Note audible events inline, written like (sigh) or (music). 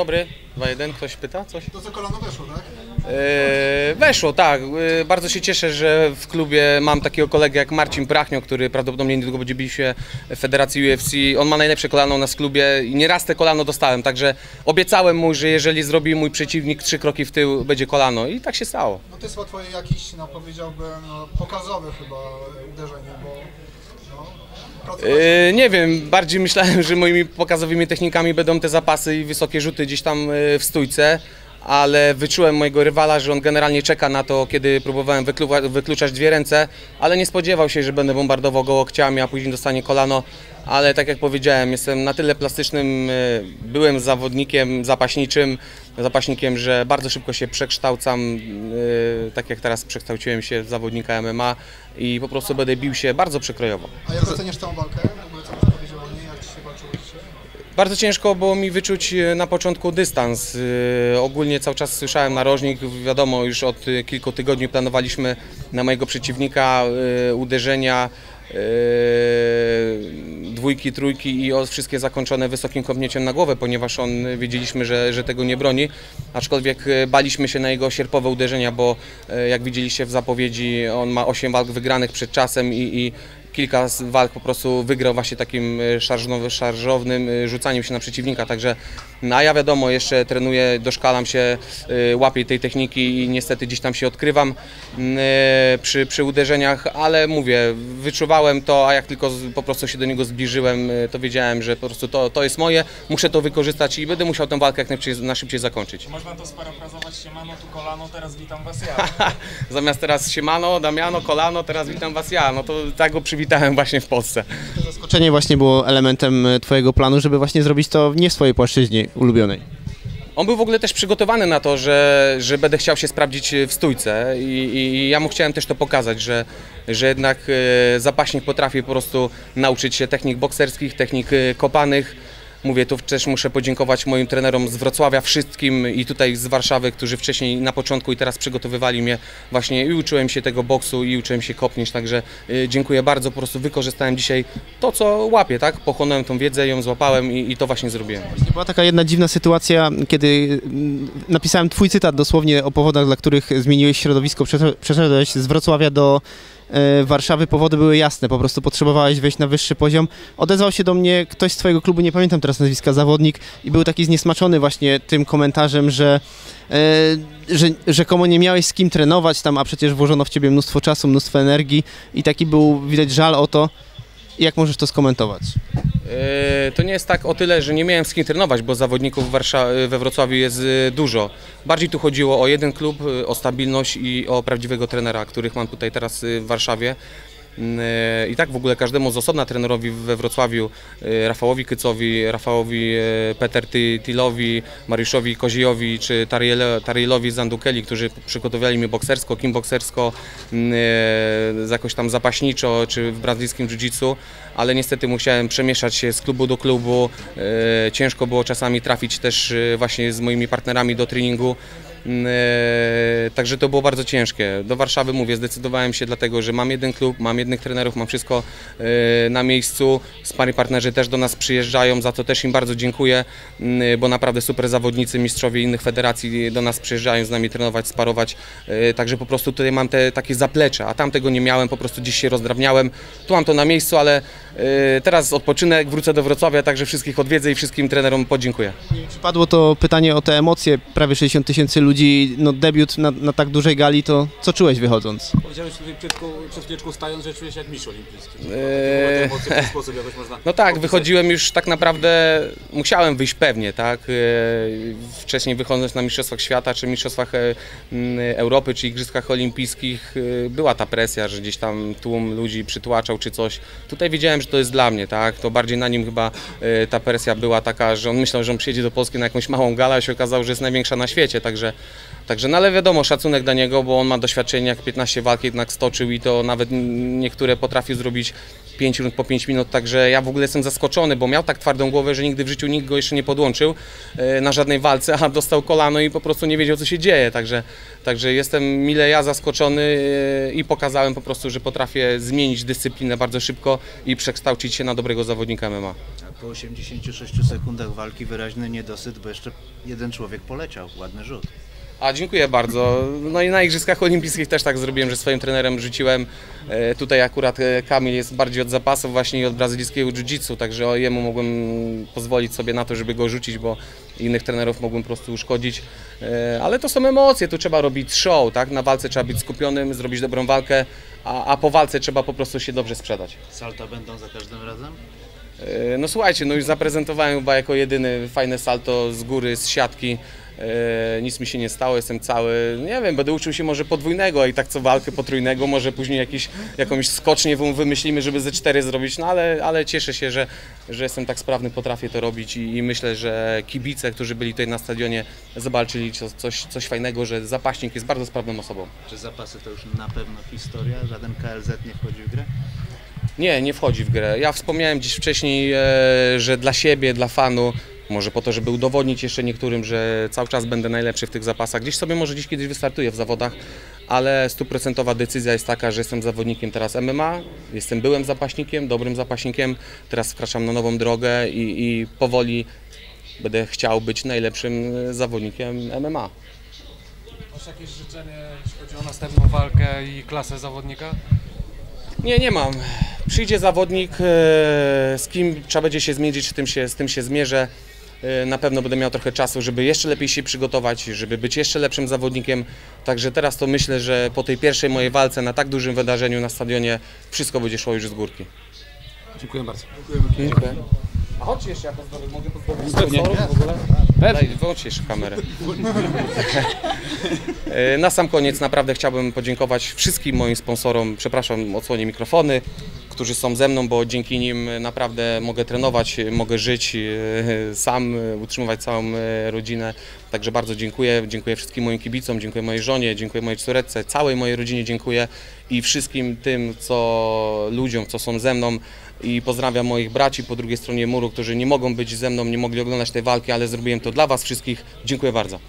dobry, 2-1, ktoś pyta coś? To co kolano weszło, tak? E, weszło, tak. E, bardzo się cieszę, że w klubie mam takiego kolegę jak Marcin Prachnio, który prawdopodobnie niedługo będzie bił się w Federacji UFC. On ma najlepsze kolano w klubie i nieraz te kolano dostałem, także obiecałem mu, że jeżeli zrobi mój przeciwnik trzy kroki w tył, będzie kolano i tak się stało. No to jest twoje jakieś, no powiedziałbym, no, pokazowe chyba uderzenie, bo E, nie wiem, bardziej myślałem, że moimi pokazowymi technikami będą te zapasy i wysokie rzuty gdzieś tam e, w stójce, ale wyczułem mojego rywala, że on generalnie czeka na to, kiedy próbowałem wykluwa- wykluczać dwie ręce, ale nie spodziewał się, że będę bombardował go łokciami, a później dostanie kolano. Ale tak jak powiedziałem, jestem na tyle plastycznym, e, byłem zawodnikiem zapaśniczym, zapaśnikiem, że bardzo szybko się przekształcam, e, tak jak teraz przekształciłem się w zawodnika MMA i po prostu będę bił się bardzo przekrojowo. A jak oceniasz tę walkę? Bardzo ciężko było mi wyczuć e, na początku dystans. E, Ogólnie cały czas słyszałem narożnik. Wiadomo, już od e, kilku tygodni planowaliśmy na mojego przeciwnika uderzenia dwójki, trójki i wszystkie zakończone wysokim kopnięciem na głowę, ponieważ on wiedzieliśmy, że, że tego nie broni. Aczkolwiek baliśmy się na jego sierpowe uderzenia, bo jak widzieliście w zapowiedzi, on ma 8 walk wygranych przed czasem i, i kilka walk po prostu wygrał właśnie takim szarżow- szarżownym e, rzucaniem się na przeciwnika, także no, a ja wiadomo, jeszcze trenuję, doszkalam się, e, łapię tej techniki i niestety gdzieś tam się odkrywam mm, e, przy, przy uderzeniach, ale mówię, wyczuwałem to, a jak tylko po prostu się do niego zbliżyłem, e, to wiedziałem, że po prostu to, to jest moje, muszę to wykorzystać i będę musiał tę walkę jak najszybciej, najszybciej zakończyć. Można to sparafrazować siemano, tu kolano, teraz witam was ja. (laughs) Zamiast teraz siemano, Damiano, kolano, teraz witam Was ja, no to tak go przywitałem właśnie w Polsce. Zaskoczenie właśnie było elementem twojego planu, żeby właśnie zrobić to nie w swojej płaszczyźnie ulubionej. On był w ogóle też przygotowany na to, że, że będę chciał się sprawdzić w stójce i, i ja mu chciałem też to pokazać, że, że jednak e, zapaśnik potrafi po prostu nauczyć się technik bokserskich, technik e, kopanych. Mówię, tu też muszę podziękować moim trenerom z Wrocławia, wszystkim i tutaj z Warszawy, którzy wcześniej na początku i teraz przygotowywali mnie właśnie i uczyłem się tego boksu i uczyłem się kopnieć, także e, dziękuję bardzo, po prostu wykorzystałem dzisiaj to, co łapię, tak? Pochłonąłem tą wiedzę, ją złapałem i, i to właśnie zrobiłem. Była taka jedna dziwna sytuacja, kiedy mm, napisałem twój cytat dosłownie o powodach, dla których zmieniłeś środowisko, przeszedł- przeszedłeś z Wrocławia do Warszawy. Powody były jasne, po prostu potrzebowałeś wejść na wyższy poziom. Odezwał się do mnie ktoś z twojego klubu, nie pamiętam teraz nazwiska, zawodnik i był taki zniesmaczony właśnie tym komentarzem, że e, że rzekomo nie miałeś z kim trenować tam, a przecież włożono w ciebie mnóstwo czasu, mnóstwo energii i taki był widać żal o to. Jak możesz to skomentować? E, To nie jest tak o tyle, że nie miałem z kim trenować, bo zawodników we Wrocławiu jest e, dużo. Bardziej tu chodziło o jeden klub, e, o stabilność i o prawdziwego trenera, których mam tutaj teraz w Warszawie. E, I tak w ogóle każdemu z osobna trenerowi we Wrocławiu, e, Rafałowi Kycowi, Rafałowi e, Peter Ty- Tilowi, Mariuszowi Koziowi czy Tarielowi Zandukeli, którzy przygotowali mnie boksersko, kickboksersko, mm, e, jakoś tam zapaśniczo czy w brazylijskim jiu-jitsu, ale niestety musiałem przemieszać się z klubu do klubu. Ciężko było czasami trafić też właśnie z moimi partnerami do treningu. Mm, e, Także to było bardzo ciężkie. Do Warszawy mówię, zdecydowałem się dlatego, że mam jeden klub, mam jednych trenerów, mam wszystko e, na miejscu. Spary partnerzy też do nas przyjeżdżają, za to też im bardzo dziękuję, mm, bo naprawdę super zawodnicy, mistrzowie innych federacji do nas przyjeżdżają z nami trenować, sparować. E, Także po prostu tutaj mam te takie zaplecze, a tam tego nie miałem, po prostu gdzieś się rozdrabniałem. Tu mam to na miejscu, ale e, teraz odpoczynek, wrócę do Wrocławia, także wszystkich odwiedzę i wszystkim trenerom podziękuję. Padło to pytanie o te emocje, prawie 60 tysięcy ludzi, no debiut na, na tak dużej gali, to co czułeś wychodząc? Powiedziałeś tutaj przed, przed chwileczką stając, że czujesz się jak mistrz olimpijski. Eee. Eee... W ten sposób jakoś można No tak, opisać. wychodziłem już tak naprawdę, musiałem wyjść pewnie, tak? E, Wcześniej wychodząc na Mistrzostwach Świata, czy Mistrzostwach e, Europy, czy Igrzyskach Olimpijskich, e, była ta presja, że gdzieś tam tłum ludzi przytłaczał, czy coś. Tutaj wiedziałem, że to jest dla mnie, tak? To bardziej na nim chyba e, ta presja była taka, że on myślał, że on przyjedzie do Polski na jakąś małą galę, a się okazało, że jest największa na świecie, także Także, no ale wiadomo, szacunek dla niego, bo on ma doświadczenie, jak 15 walk jednak stoczył i to nawet niektóre potrafił zrobić 5 rund po 5 minut, także ja w ogóle jestem zaskoczony, bo miał tak twardą głowę, że nigdy w życiu nikt go jeszcze nie podłączył e, na żadnej walce, a dostał kolano i po prostu nie wiedział, co się dzieje, także, także jestem mile ja zaskoczony e, i pokazałem po prostu, że potrafię zmienić dyscyplinę bardzo szybko i przekształcić się na dobrego zawodnika MMA. Po 86 sekundach walki wyraźny niedosyt, bo jeszcze jeden człowiek poleciał. Ładny rzut. A dziękuję bardzo. No i na Igrzyskach Olimpijskich też tak zrobiłem, że swoim trenerem rzuciłem. E, Tutaj akurat e, Kamil jest bardziej od zapasów właśnie i od brazylijskiego jiu-jitsu, także jemu mogłem pozwolić sobie na to, żeby go rzucić, bo innych trenerów mogłem po prostu uszkodzić. E, Ale to są emocje, tu trzeba robić show, tak? Na walce trzeba być skupionym, zrobić dobrą walkę, a, a po walce trzeba po prostu się dobrze sprzedać. Salta będą za każdym razem? E, No słuchajcie, no już zaprezentowałem chyba jako jedyny fajne salto z góry, z siatki. E, Nic mi się nie stało, jestem cały, nie wiem, będę uczył się może podwójnego, i tak co walkę potrójnego, może później jakiś, jakąś skocznię wym- wymyślimy, żeby ze cztery zrobić, no ale, ale cieszę się, że, że jestem tak sprawny, potrafię to robić i, i myślę, że kibice, którzy byli tutaj na stadionie, zobaczyli co- coś, coś fajnego, że zapaśnik jest bardzo sprawną osobą. Czy zapasy to już na pewno historia? Żaden KLZ nie wchodzi w grę? Nie, nie wchodzi w grę. Ja wspomniałem dziś wcześniej, e, że dla siebie, dla fanu, może po to, żeby udowodnić jeszcze niektórym, że cały czas będę najlepszy w tych zapasach. Gdzieś sobie może dziś kiedyś wystartuję w zawodach, ale stuprocentowa decyzja jest taka, że jestem zawodnikiem teraz MMA, jestem byłem zapaśnikiem, dobrym zapaśnikiem, teraz wkraczam na nową drogę i, i powoli będę chciał być najlepszym e, zawodnikiem MMA. Masz jakieś życzenie, jeśli chodzi o następną walkę i klasę zawodnika? Nie, nie mam. Przyjdzie zawodnik, e, z kim trzeba będzie się zmierzyć, z tym się, z tym się zmierzę. E, Na pewno będę miał trochę czasu, żeby jeszcze lepiej się przygotować, żeby być jeszcze lepszym zawodnikiem. Także teraz to myślę, że po tej pierwszej mojej walce na tak dużym wydarzeniu na stadionie wszystko będzie szło już z górki. Dziękuję bardzo. Dziękuję. A chodź jeszcze, ja pozdrowię, mogę pozdrowić sponsorów w ogóle? Daj, wyłącz jeszcze kamerę. E, Na sam koniec naprawdę chciałbym podziękować wszystkim moim sponsorom, przepraszam, odsłonię mikrofony, którzy są ze mną, bo dzięki nim naprawdę mogę trenować, mogę żyć e, sam, e, utrzymywać całą e, rodzinę. Także bardzo dziękuję. Dziękuję wszystkim moim kibicom, dziękuję mojej żonie, dziękuję mojej córeczce, całej mojej rodzinie dziękuję i wszystkim tym, co ludziom, co są ze mną. I pozdrawiam moich braci po drugiej stronie muru, którzy nie mogą być ze mną, nie mogli oglądać tej walki, ale zrobiłem to dla Was wszystkich. Dziękuję bardzo.